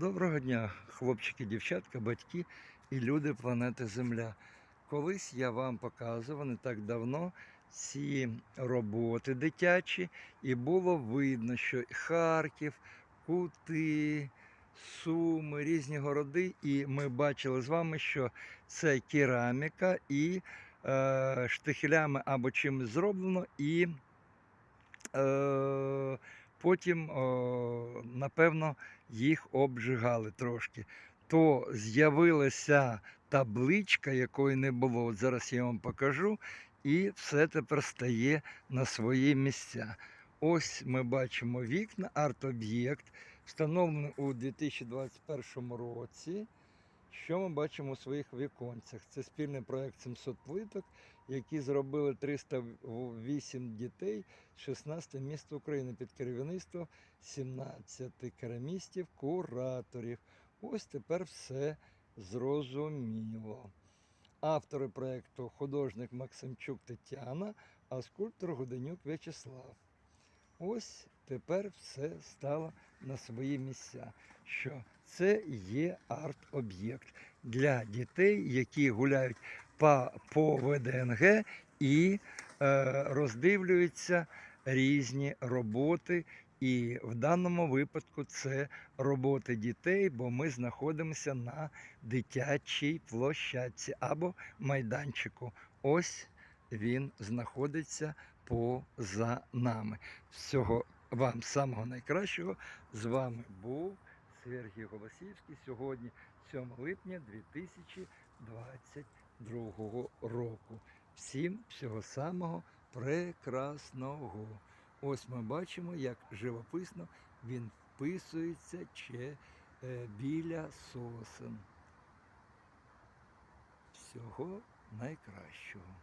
Доброго дня, хлопчики, дівчатка, батьки і люди планети Земля. Колись я вам показував не так давно ці роботи дитячі, і було видно, що Харків, Кути, Суми, різні городи, і ми бачили з вами, що це кераміка і е, штихелями або чимось зроблено, і е, потім, о, напевно, їх обжигали трошки. То з'явилася табличка, якої не було. От зараз я вам покажу, і все тепер стає на свої місця. Ось ми бачимо вікна, арт-об'єкт, встановлений у 2021 році. Що ми бачимо у своїх віконцях? Це спільний проєкт 700 плиток, які зробили 308 дітей з 16 міст України під керівництвом 17 керамістів, кураторів. Ось тепер все зрозуміло. Автори проєкту художник Максимчук Тетяна, а скульптор Гуденюк В'ячеслав. Ось тепер все стало на свої місця. Що це є арт-об'єкт для дітей, які гуляють по, по ВДНГ і е, роздивлюються різні роботи. І в даному випадку це роботи дітей, бо ми знаходимося на дитячій площадці або майданчику. Ось він знаходиться поза нами. Всього вам самого найкращого. З вами був Сергій Голосівський. Сьогодні 7 липня 2022 року. Всім всього самого прекрасного. Ось ми бачимо, як живописно він вписується ще е, біля сосен. Всього найкращого.